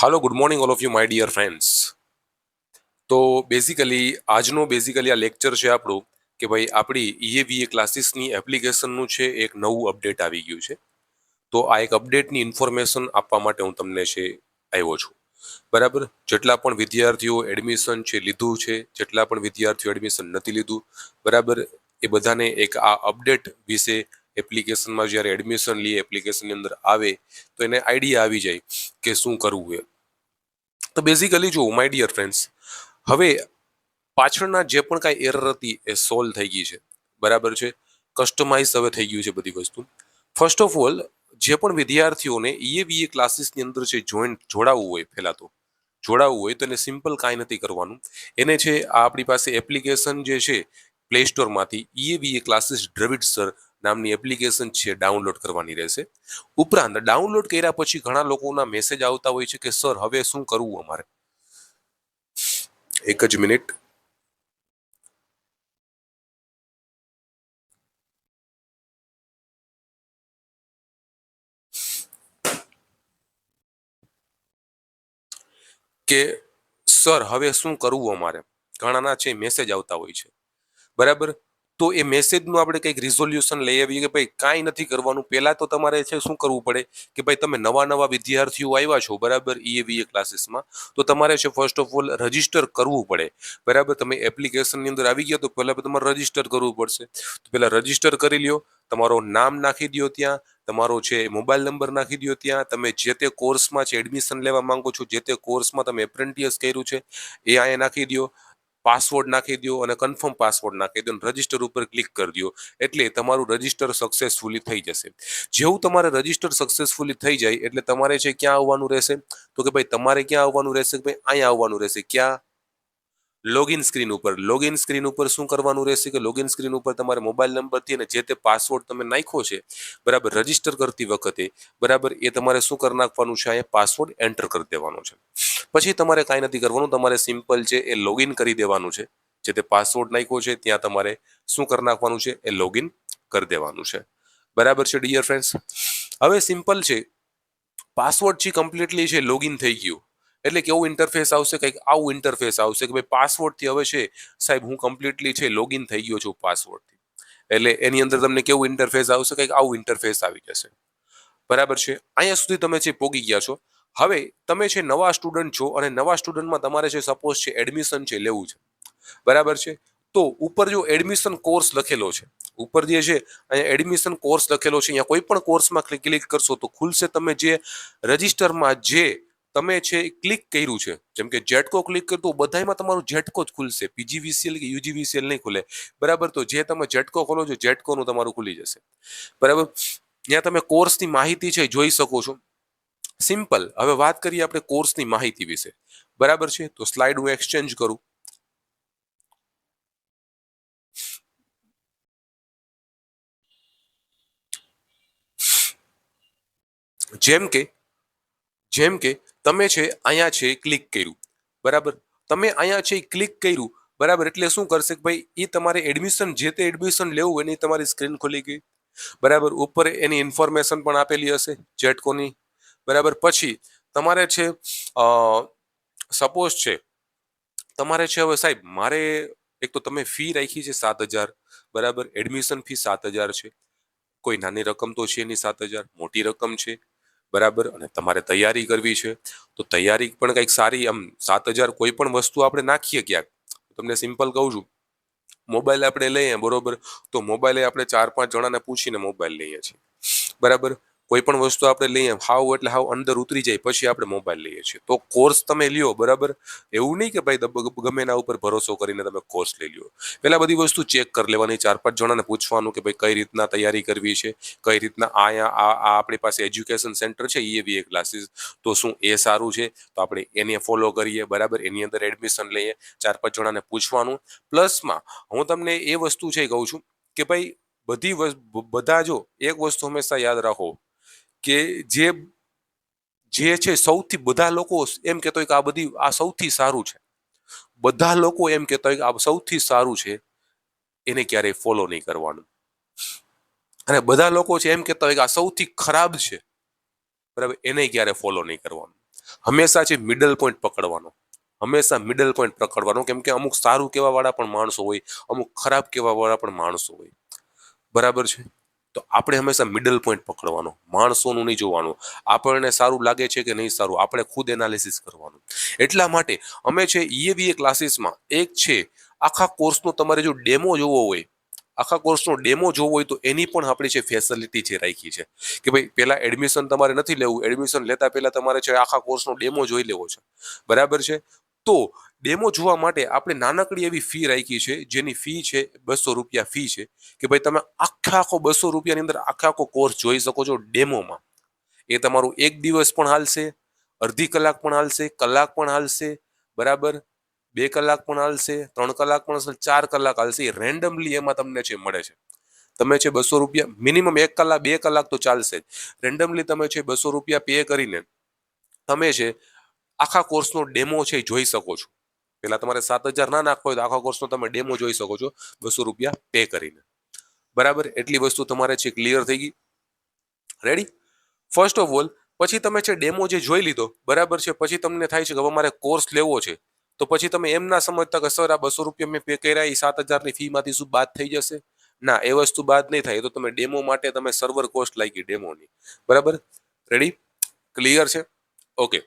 Hello good morning all of you my dear friends તો basically આજનો basically આ lecture છે આપણું કે ભાઈ આપણી ઈએવીએ ક્લાસીસની એપ્લિકેશનનું છે એક નવું અપડેટ આવી ગયું છે. તો આ એક અપડેટની ઇન્ફોર્મેશન આપવા માટે હું તમને છે આવ્યો છું. બરાબર? જેટલા પણ વિદ્યાર્થીઓ એડમિશન છે, લીધું છે, જેટલા પણ વિદ્યાર્થીઓ એડમિશન નથી લીધું, બરાબર? એ બધાને એક આ અપડેટ વિશે એપ્લિકેશનમાં જ્યારે એડમિશન લઈએ, એપ્લિકેશનની અંદર આવે, તો એને આઈડિયા આવી જાય કે શું કરવું એ. તો બેઝિકલી જો માય ડિયર ફ્રેન્ડ્સ હવે પાછળના જે પણ કાંઈ એરર હતી એ સોલ્વ થઈ ગઈ છે. બરાબર છે? કસ્ટમાઇઝ હવે થઈ ગયું છે બધી વસ્તુ. ફર્સ્ટ ઓફ ઓલ જે પણ વિદ્યાર્થીઓને ઈએવીએ ક્લાસીસની અંદર છે જોઈન્ટ જોડાવવું હોય પહેલાં તો જોડાવવું હોય તો એને સિમ્પલ કાંઈ નથી કરવાનું. એને છે, આ આપણી પાસે એપ્લિકેશન જે છે પ્લે સ્ટોરમાંથી ઈએવીએ ક્લાસીસ ડ્રવિડ સર નામની એપ્લિકેશન છે ડાઉનલોડ કરવાની રહેશે. ઉપરાંત ડાઉનલોડ કર્યા પછી ઘણા લોકોના મેસેજ આવતા હોય છે કે સર હવે શું કરવું અમારે? એક જ મિનિટ. કે સર હવે શું કરવું અમારે? ઘણાના છે મેસેજ આવતા હોય છે. બરાબર? તો એ મેસેજનું આપણે કંઈક રિઝોલ્યુશન લઈ આવીએ કે ભાઈ કાંઈ નથી કરવાનું. પહેલાં તો તમારે છે શું કરવું પડે? કે ભાઈ તમે નવા નવા વિદ્યાર્થીઓ આવ્યા છો, બરાબર? ઈએવીએ ક્લાસીસમાં તો તમારે છે ફર્સ્ટ ઓફ ઓલ રજિસ્ટર કરવું પડે. બરાબર? તમે એપ્લિકેશનની અંદર આવી ગયા તો પહેલાં તમારે રજિસ્ટર કરવું પડશે. તો પહેલાં રજિસ્ટર કરી લ્યો. તમારો નામ નાખી દો ત્યાં. તમારો છે મોબાઈલ નંબર નાખી દો ત્યાં. તમે જે તે કોર્સમાં છે એડમિશન લેવા માંગો છો, જે તે કોર્સમાં તમે એપ્રેન્ટિયસ કર્યું છે, એ અહીંયા નાખી દો પાસવર્ડ નાખી દો અને કન્ફર્મ પાસવર્ડ નાખી દો રજિસ્ટર ઉપર ક્લિક કરી દો એટલે તમારું રજિસ્ટર સક્સેસફુલી થઈ જશે. જેવું તમારે રજિસ્ટર સક્સેસફુલી થઈ જાય, એટલે તમારે છે ક્યાં આવવાનું રહેશે? તો કે ભાઈ તમારે ક્યાં આવવાનું રહેશે કે ભાઈ અહીંયા આવવાનું રહેશે? ક્યાં? લોગિન સ્ક્રીન ઉપર. લોગિન સ્ક્રીન ઉપર શું કરવાનું રહેશે કે લોગિન સ્ક્રીન ઉપર તમારે મોબાઈલ નંબરથી અને જે તે પાસવર્ડ તમે નાખ્યો છે, બરાબર રજિસ્ટર કરતી વખતે, બરાબર, એ તમારે શું કરી નાખવાનું છે? અહીંયા પાસવર્ડ એન્ટર કરી દેવાનો છે. પછી તમારે કાંઈ નથી કરવાનું. તમારે સિમ્પલ છે, એ લોગિન કરી દેવાનું છે. જે તે પાસવર્ડ નાખ્યો છે, ત્યાં તમારે શું કરી નાખવાનું છે? એ લોગિન કરી દેવાનું છે. બરાબર છે ડિયર ફ્રેન્ડ્સ હવે સિમ્પલ છે. પાસવર્ડ છે કમ્પ્લીટલી છે લોગિન થઈ ગયું. એટલે કેવું ઇન્ટરફેસ આવશે, કંઈક આવું ઇન્ટરફેસ આવશે કે ભાઈ પાસવર્ડથી હવે છે, સાહેબ હું કમ્પ્લીટલી છે લોગિન થઈ ગયો છું પાસવર્ડથી એટલે એની અંદર તમને કેવું ઇન્ટરફેસ આવશે, કંઈક આવું ઇન્ટરફેસ આવી જશે. બરાબર છે? અહીંયા સુધી તમે છે પોગી ગયા છો, હવે તમે છે નવા સ્ટુડન્ટ છો અને નવા સ્ટુડન્ટમાં તમારે છે સપોઝ છે એડમિશન છે લેવું છે. બરાબર છે? તો ઉપર જો એડમિશન કોર્સ લખેલો છે, ઉપર જે છે અહીંયા એડમિશન કોર્સ લખેલો છે, અહીંયા કોઈ પણ કોર્સમાં ક્લિક કરશો તો ખુલશે તમે જે રજિસ્ટરમાં જે તમે છે ક્લિક કર્યું છે. જેમ કે જેટકો ક્લિક કર્યું તો બધામાં તમારું જેટકો જ ખુલશે. પીજીવીસીએલ કે યુજીવીસીએલ નહીં ખુલે. બરાબર? તો જે તમે જેટકો ખોલો છો જેટકોનું તમારું ખુલી જશે. બરાબર? ત્યાં તમે કોર્સની માહિતી છે જોઈ શકો છો. સિમ્પલ હવે વાત કરીએ આપણે કોર્સની માહિતી વિશે. બરાબર છે? તો સ્લાઇડ હું એક્સચેન્જ કરું. જેમ કે જેમ કે તમે છે અહીંયા છે ક્લિક કર્યું, બરાબર? તમે અહીંયા છે ક્લિક કર્યું, બરાબર? એટલે શું કરશે કે ભાઈ એ તમારે એડમિશન જે તે એડમિશન લેવું એની તમારી સ્ક્રીન ખોલી ગઈ, બરાબર? ઉપર એની ઇન્ફોર્મેશન પણ આપેલી હશે જેટકોની બરાબર? પછી તમારે છે સપોઝ છે, તમારે છે હવે સાહેબ, મારે એક તો તમે ફી રાખી છે સાત હજાર, બરાબર? એડમિશન ફી સાત હજાર છે, કોઈ નાની રકમ તો છે એની સાત હજાર, મોટી રકમ છે બરાબર? અને તમારે તૈયારી કરવી છે. તો તૈયારી પણ કંઈક સારી, આમ સાત હજાર કોઈ પણ વસ્તુ આપણે નાખીએ ક્યાંક. તમને સિમ્પલ કહું છું. મોબાઈલ આપણે લઈએ, બરોબર? તો મોબાઈલે આપણે ચાર પાંચ જણાને પૂછીને મોબાઈલ લઈએ છીએ. બરાબર? કોઈ પણ વસ્તુ આપણે લઈએ, હાવ એટલે હાવ અંદર ઉતરી જાય, પછી આપણે મોબાઈલ લઈએ છીએ. તો કોર્સ તમે લ્યો, બરાબર? એવું નહીં કે ભાઈ ગમે એના ઉપર ભરોસો કરીને તમે કોર્સ લઈ લ્યો. પહેલાં બધી વસ્તુ ચેક કરી લેવાની, ચાર પાંચ જણાને પૂછવાનું કે ભાઈ કઈ રીતના તૈયારી કરવી છે, કઈ રીતના અહીંયા આ આપણી પાસે એજ્યુકેશન સેન્ટર છે ઈએવીએ ક્લાસીસ તો શું એ સારું છે? તો આપણે એને ફોલો કરીએ, બરાબર? એની અંદર એડમિશન લઈએ, ચાર પાંચ જણાને પૂછવાનું. પ્લસમાં હું તમને એ વસ્તુ છે કહું છું કે ભાઈ બધી બધા જો એક વસ્તુ હંમેશા યાદ રાખો. કે જે જે છે સૌથી બધા લોકો એમ કહેતો હોય કે આ બધી, આ સૌથી સારું છે. બધા લોકો એમ કહેતા હોય કે આ સૌથી સારું છે, એને ક્યારેય ફોલો નહીં કરવાનું. અને બધા લોકો છે એમ કહેતા હોય કે આ સૌથી ખરાબ છે, બરાબર, એને ક્યારે ફોલો નહીં કરવાનું. હંમેશા છે મિડલ પોઈન્ટ પકડવાનો. હંમેશા મિડલ પોઈન્ટ પકડવાનો. કેમ કે અમુક સારું કહેવાવાળા પણ માણસો હોય, અમુક ખરાબ કહેવાવાળા પણ માણસો હોય. બરાબર છે? તો આપણે હંમેશા મિડલ પોઈન્ટ પકડવાનો, માણસોનું નહીં જોવાનું. આપણને સારું લાગે છે કે નહીં સારું, આપણે ખુદ એનાલિસિસ કરવાનું. એટલા માટે અમે છે ઈએવીએ ક્લાસીસમાં એક છે, આખા કોર્સનો તમારે જો ડેમો જોવો હોય, આખા કોર્સનો ડેમો જોવો હોય તો એની પણ આપણી છે ફેસિલિટી છે રાખી છે. કે ભાઈ પહેલા એડમિશન તમારે નથી લેવું એડમિશન લેતા પહેલા તમારે છે આખા કોર્સનો ડેમો જોઈ લેવો છે. બરાબર છે? તો ડેમો જોવા માટે આપણે નાનકડી એવી ફી રાખી છે, જેની ફી છે બસો રૂપિયા ફી છે, કે ભાઈ તમે આખા આખો બસો રૂપિયાની અંદર આખા આખો કોર્સ જોઈ શકો છો ડેમોમાં. એ તમારું એક દિવસ પણ હાલશે, અડધી કલાક પણ હાલશે, કલાક પણ હાલશે, બરાબર? બે કલાક પણ હાલશે, ત્રણ કલાક પણ હાલશે, ચાર કલાક હાલશે, એ રેન્ડમલી એમાં તમને છે મળે છે. તમે છે બસો રૂપિયા, મિનિમમ એક કલાક, બે કલાક તો ચાલશે જ. રેન્ડમલી તમે છે બસો રૂપિયા પે કરીને તમે છે આખા કોર્સનો ડેમો છે જોઈ શકો છો. પેલા તમારે સાત હજાર ના હોય તો આખા કોર્સનો તમે ડેમો જોઈ શકો છો. બસો રૂપિયા પે કરીને. બરાબર? એટલી વસ્તુ તમારે છે ક્લિયર થઈ ગઈ. રેડી ફર્સ્ટ ઓફ ઓલ પછી તમે છે ડેમો જે જોઈ લીધો, બરાબર છે? પછી તમને થાય છે કે હવે મારે કોર્સ લેવો છે. તો પછી તમે એમ ના સમજતા કે સર, આ બસો રૂપિયા મેં પે કર્યા એ સાત હજારની ફીમાંથી શું બાદ થઈ જશે? ના, એ વસ્તુ બાદ નહીં થાય. તો તમે ડેમો માટે તમે સર્વર કોસ્ટ લાગી ડેમોની બરાબર? રેડી ક્લિયર છે? ઓકે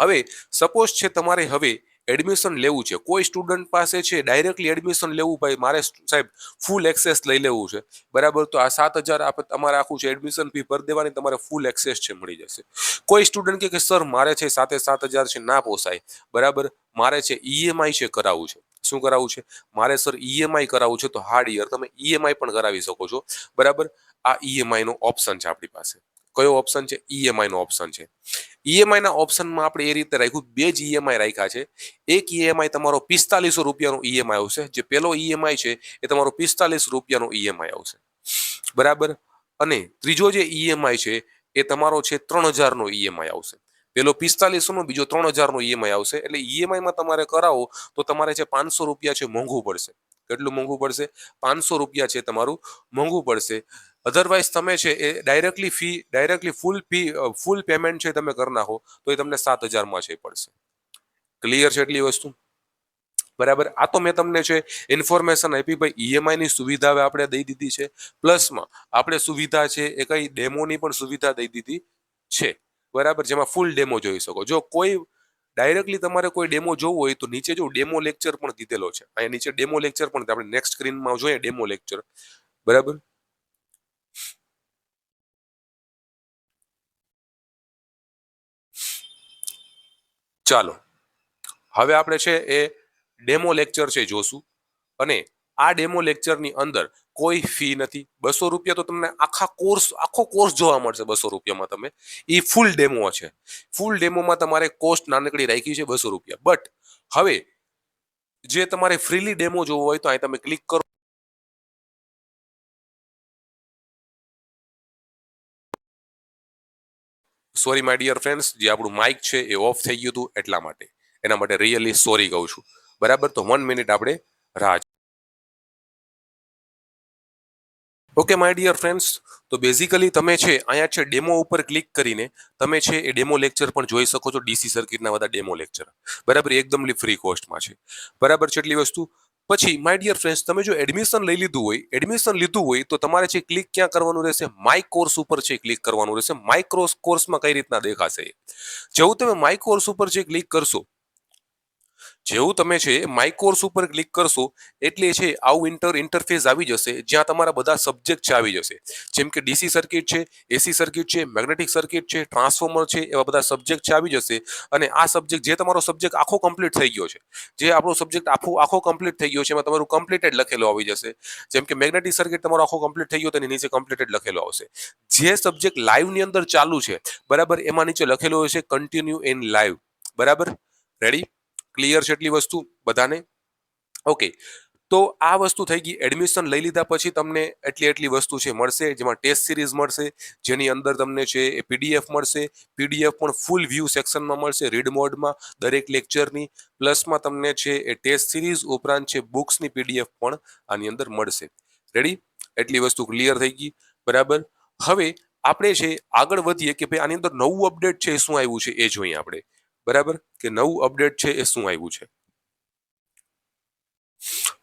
હવે સપોઝ છે તમારે હવે એડમિશન લેવું છે. કોઈ સ્ટુડન્ટ પાસે છે ડાયરેક્ટલી એડમિશન લેવું ભાઈ, મારે સાહેબ ફૂલ એક્સેસ લઈ લેવું છે. બરાબર? તો આ સાત હજાર તમારે આખું છે એડમિશન ફી ભરી દેવાની, તમારે ફૂલ એક્સેસ છે, મળી જશે. કોઈ સ્ટુડન્ટ કે સર મારે છે સાથે સાત હજાર છે, ના પોસાય. બરાબર? મારે છે ઈએમઆઈ છે કરાવવું છે. શું કરાવવું છે? મારે સર ઈએમઆઈ કરાવવું છે, તો હાર્ડ યર તમે ઈએમઆઈ પણ કરાવી શકો છો. બરાબર? આ ઈએમઆઈ નો ઓપ્શન છે આપણી પાસે. કયો ઓપ્શન છે ઈએમઆઈ નો ઓપ્શન છે ઈએમઆઈ ના ઓપ્શનમાં આપણે એ રીતે રાખ્યું બે જ ઈએમઆઈ રાખ્યા છે એક ઈએમઆઈ તમારો પિસ્તાલીસો રૂપિયાનો ઈએમઆઈ આવશે જે પેલો ઈએમઆઈ છે એ તમારો પિસ્તાલીસ રૂપિયાનો ઈએમઆઈ આવશે બરાબર અને ત્રીજો જે ઈએમઆઈ છે એ તમારો છે ત્રણ હજારનો ઈએમઆઈ આવશે પેલો પિસ્તાલીસો નો બીજો ત્રણ હજારનો ઈએમઆઈ આવશે એટલે ઈએમઆઈમાં તમારે કરાવો તો તમારે છે પાંચસો રૂપિયા છે મોંઘું પડશે કેટલું મોંઘું પડશે પાંચસો રૂપિયા છે તમારું મોંઘું પડશે અધરવાઇઝ તમે છે એ directly fee directly full fee full payment છે તમે કરી નાખો, તો એ તમને સાત હજારમાં છે પડશે. ક્લિયર છે એટલી વસ્તુ? બરાબર? આ તો મેં તમને છે ઇન્ફોર્મેશન આપી, ભાઈ ઈએમઆઈની સુવિધા હવે આપણે દઈ દીધી છે. પ્લસમાં આપણે સુવિધા છે એ કઈ ડેમોની પણ સુવિધા દઈ દીધી છે. બરાબર? જેમાં ફૂલ ડેમો જોઈ શકો. જો કોઈ ડાયરેક્ટલી તમારે કોઈ ડેમો જોવો હોય તો નીચે જો ડેમો લેક્ચર પણ દીધેલો છે. અહીંયા નીચે ડેમો લેક્ચર પણ આપણે નેક્સ્ટ સ્ક્રીનમાં જોઈએ ડેમો લેક્ચર બરાબર? ચાલો. હવે આપણે છે એ ડેમો લેક્ચર છે જોશું. અને આ ડેમો લેક્ચરની અંદર કોઈ ફી નથી. બસો રૂપિયા તો તમને આખા કોર્સ, આખો કોર્સ જોવા મળશે બસો રૂપિયામાં તમે. એ ફૂલ ડેમો છે. ફૂલ ડેમોમાં તમારે કોસ્ટ નાનકડી રાખી છે બસો રૂપિયા. બટ હવે જે તમારે ફ્રીલી ડેમો જોવો હોય તો અહીં તમે ક્લિક કરો. સોરી માય ડિયર ફ્રેન્ડ્સ જે આપણું માઇક છે એ ઓફ થઈ ગયું હતું એટલા માટે. એના માટે રિયલી સોરી કહું છું. બરાબર? તો વન મિનિટ આપણે રાહ ઓકે માય ડિયર ફ્રેન્ડ્સ તો બેઝિકલી તમે છે, અહીંયા છે ડેમો ઉપર ક્લિક કરીને તમે છે એ ડેમો લેક્ચર પણ જોઈ શકો છો ડીસી સર્કિટના બધા ડેમો લેક્ચર બરાબર? એકદમ ફ્રી કોસ્ટમાં છે. બરાબર? છે એટલી વસ્તુ પછી માય ડિયર ફ્રેન્ડ્સ તમે જો એડમિશન લઈ લીધું હોય એડમિશન લીધું હોય, તો તમારે છે ક્લિક ક્યાં કરવાનું રહેશે? માય કોર્સ ઉપર છે ક્લિક કરવાનું રહેશે. માય કોર્સ કોર્સમાં કઈ રીતના દેખાશે? જેવું તમે માય કોર્સ ઉપર છે ક્લિક કરશો જેવું તમે છે માઇકોર્સ ઉપર ક્લિક કરશો, એટલે છે, આવું ઇન્ટર ઇન્ટરફેસ આવી જશે, જ્યાં તમારા બધા સબ્જેક્ટ છે, આવી જશે. જેમ કે ડીસી સર્કિટ છે, એસી સર્કિટ છે મેગ્નેટિક સર્કિટ છે ટ્રાન્સફોર્મર છે, એવા બધા સબ્જેક્ટ છે, આવી જશે. અને આ સબ્જેક્ટ જે તમારો સબ્જેક્ટ આખો કમ્પ્લીટ થઈ ગયો છે, જે આપણો સબ્જેક્ટ આખો આખો કમ્પ્લીટ થઈ ગયો છે, એમાં તમારું કમ્પ્લીટેડ લખેલો આવી જશે. જેમ કે મેગ્નેટિક સર્કિટ તમારો આખો કમ્પ્લીટ થઈ ગયો તેની નીચે કમ્પ્લીટેડ લખેલો આવશે. જે સબ્જેક્ટ લાઈવની અંદર ચાલુ છે, બરાબર, એમાં નીચે લખેલો હશે કન્ટિન્યુ ઇન લાઈવ બરાબર? રેડી ક્લિયર છે એટલી વસ્તુ બધાને? ઓકે તો આ વસ્તુ થઈ ગઈ. એડમિશન લઈ લીધા પછી તમને એટલી એટલી વસ્તુ છે મળશે, જેમાં ટેસ્ટ સિરીઝ મળશે, જેની અંદર તમને છે એ પીડીએફ મળશે. પીડીએફ પણ ફૂલ વ્યૂ સેક્શનમાં મળશે રીડ મોડમાં દરેક લેક્ચરની પ્લસમાં તમને છે એ ટેસ્ટ સિરીઝ ઉપરાંત છે બુક્સની પીડીએફ પણ આની અંદર મળશે. રેડી એટલી વસ્તુ ક્લિયર થઈ ગઈ. બરાબર? હવે આપણે છે આગળ વધીએ કે ભાઈ આની અંદર નવું અપડેટ છે શું આવ્યું છે એ જોઈએ આપણે. બરાબર? કે નવું અપડેટ છે એ શું આવ્યું છે?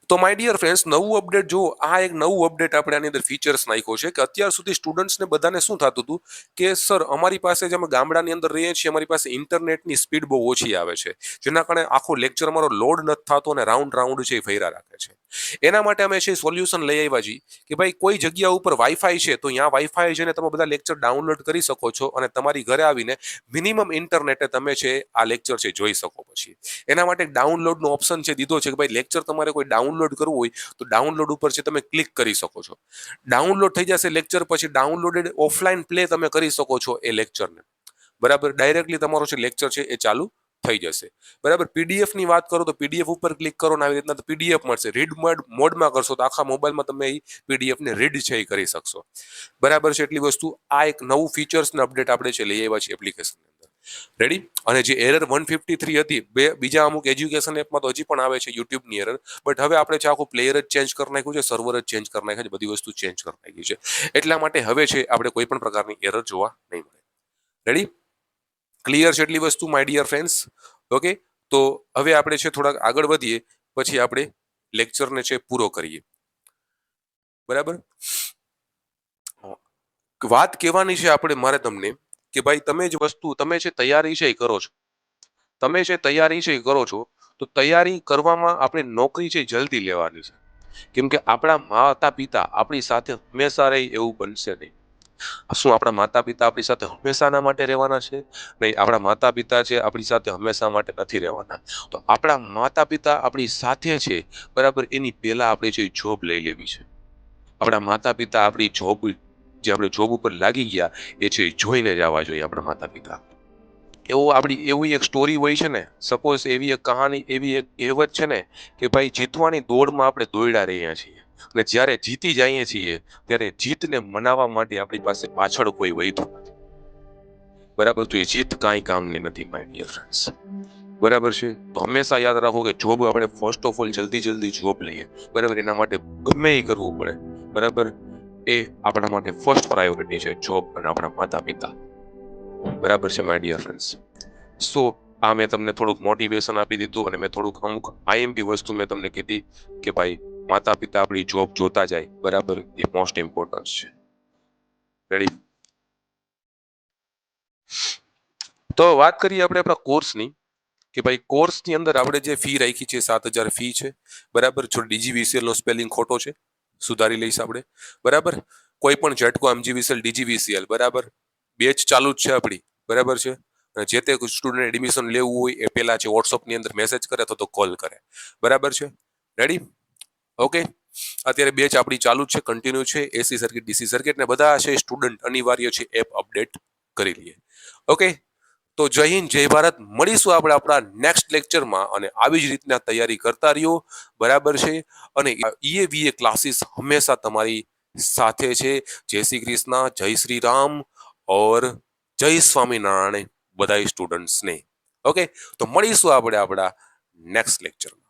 તો માય ડિયર ફ્રેન્ડ્સ નવું અપડેટ જો આ એક નવું અપડેટ આપણે આની અંદર ફીચર્સ નાખ્યો છે કે અત્યાર સુધી સ્ટુડન્ટ્સને બધાને શું થતું હતું? કે સર અમારી પાસે જે અમે ગામડાની અંદર રહીએ છીએ, અમારી પાસે ઇન્ટરનેટની સ્પીડ બહુ ઓછી આવે છે. જેના કારણે આખો લેક્ચર અમારો લોડ નથી થતો અને રાઉન્ડ રાઉન્ડ છે એ ફેરા રાખે છે. એના માટે અમે છે સોલ્યુશન લઈ આવ્યા છીએ કે ભાઈ કોઈ જગ્યા ઉપર વાઈફાઈ છે, તો ત્યાં વાઈફાઈ છે ને તમે બધા લેક્ચર ડાઉનલોડ કરી શકો છો અને તમારી ઘરે આવીને મિનિમમ ઇન્ટરનેટે તમે છે આ લેક્ચર છે જોઈ શકો પછી. એના માટે ડાઉનલોડનો ઓપ્શન છે દીધો છે કે ભાઈ લેક્ચર તમારે કોઈ ડાઉનલોડ કરવું હોય તો ડાઉનલોડ ઉપર છે તમે ક્લિક કરી શકો છો. ડાઉનલોડ થઈ જશે લેક્ચર પછી ડાઉનલોડેડ ઓફલાઈન પ્લે તમે કરી શકો છો એ લેક્ચરને બરાબર? ડાયરેક્ટલી તમારો જે લેક્ચર છે એ ચાલુ થઈ જશે. બરાબર? પીડીએફની વાત કરો તો પીડીએફ ઉપર ક્લિક કરો ને આવી રીતના પીડીએફ મળશે. રીડ મોડ મોડમાં કરશો તો આખા મોબાઈલમાં તમે એ પીડીએફ ને રીડ છે એ કરી શકશો. બરાબર છે? એટલી વસ્તુ આ એક નવું ફીચર્સ ને અપડેટ આપણે છે લઈ આવ્યા છીએ એપ્લિકેશન રેડી અને જે એરર વન ફિફ્ટી થ્રી હતી, બે, બીજા અમુક એજ્યુકેશન એપમાં તો હજી પણ આવે છે યુટ્યુબની એરર બટ હવે આપણે છે આખું પ્લેયર જ ચેન્જ કરી નાખ્યું છે સર્વર જ ચેન્જ કરી નાખ્યું છે, બધી વસ્તુ ચેન્જ કરી નાખી છે. એટલા માટે હવે છે, આપણે કોઈ પણ પ્રકારની એરર જોવા નહીં મળે. રેડી ક્લિયર છે એટલી વસ્તુ માય ડિયર ફ્રેન્ડ્સ ઓકે તો હવે આપણે છે થોડાક આગળ વધીએ, પછી આપણે લેક્ચરને છે પૂરો કરીએ. બરાબર? વાત કહેવાની છે આપણે, મારે તમને કે ભાઈ તમે જ વસ્તુ, તમે જે તૈયારી છે એ કરો છો. તમે જે તૈયારી છે એ કરો છો, તો તૈયારી કરવામાં આપણે નોકરી છે જલ્દી લેવાની છે. કેમ કે આપણા માતા પિતા આપણી સાથે હંમેશા રહે એવું બનશે નહીં. શું આપણા માતા પિતા આપણી સાથે હંમેશાના માટે રહેવાના છે? નહીં, આપણા માતા પિતા છે આપણી સાથે હંમેશા માટે નથી રહેવાના. તો આપણા માતા પિતા આપણી સાથે છે, બરાબર? એની પહેલાં આપણે જે જોબ લઈ લેવી છે. આપણા માતા પિતા આપણી જોબ જે આપણે જોબ ઉપર લાગી ગયા, એ છે જોઈને જ આવવા જોઈએ આપણા માતા પિતા એવો આપણી, એવી એક સ્ટોરી હોય છે ને સપોઝ એવી એક કહાની, એવી એક કહેવત છે ને, કે ભાઈ જીતવાની દોડમાં આપણે દોડ્યા રહ્યા છીએ. અને જ્યારે જીતી જઈએ છીએ, ત્યારે જીતને મનાવવા માટે આપણી પાસે પાછળ કોઈ વૈધું બરાબર? તો એ જીત કાંઈ કામની નથી માય ડિયર ફ્રેન્ડ્સ બરાબર છે? તો હંમેશા યાદ રાખો કે જોબ આપણે ફર્સ્ટ ઓફ ઓલ જલ્દી જલ્દી જોબ લઈએ. બરાબર? એના માટે ગમે એ કરવું પડે. બરાબર? એ આપણા માટે ફર્સ્ટ પ્રાયોરિટી છે જોબ અને આપણા માતા પિતા બરાબર છે માય ડિયર ફ્રેન્ડ્સ સો આ મેં તમને થોડુંક મોટિવેશન આપી દીધું અને મેં થોડુંક અમુક આઈએમપી વસ્તુ મેં તમને કીધી કે ભાઈ માતા પિતા આપણી જોબ જોતા જાય. બરાબર? એ મોસ્ટ ઇમ્પોર્ટન્સ છે. રેડી તો વાત કરીએ આપણે આપણા કોર્સની કે ભાઈ કોર્સની અંદર આપણે જે ફી રાખી છે, સાત હજાર ફી છે. બરાબર? જો ડીજીવીસીએલનો સ્પેલિંગ ખોટો છે સુધારી લઈશ આપણે. બરાબર? કોઈ પણ ઝટકો એમજીવીસીએલ ડીજીવીસીએલ, બરાબર? બેચ ચાલુ જ છે આપણી, બરાબર છે? અને જે તે સ્ટુડન્ટ એડમિશન લેવું હોય એ પહેલાં છે વોટ્સઅપની અંદર મેસેજ કરે અથવા તો કોલ કરે. બરાબર છે? રેડી ઓકે અત્યારે બેચ આપણી ચાલુ જ છે કન્ટિન્યુ છે એસી સર્કિટ ડીસી સર્કિટ ને બધા છે સ્ટુડન્ટ અનિવાર્ય છે એપ અપડેટ કરી લઈએ. ઓકે તો જય હિન્દ, જય ભારત. મળીશું આપણે આપણા નેક્સ્ટ લેક્ચરમાં અને આવી જ રીતના તૈયારી કરતા રહ્યો. બરાબર છે? અને ઈએવીએ ક્લાસીસ હંમેશા તમારી સાથે છે. જય શ્રી કૃષ્ણ, જય શ્રી રામ ઓર જય સ્વામિનારાયણ બધા સ્ટુડન્ટ્સને ઓકે તો મળીશું આપણે આપણા નેક્સ્ટ લેક્ચરમાં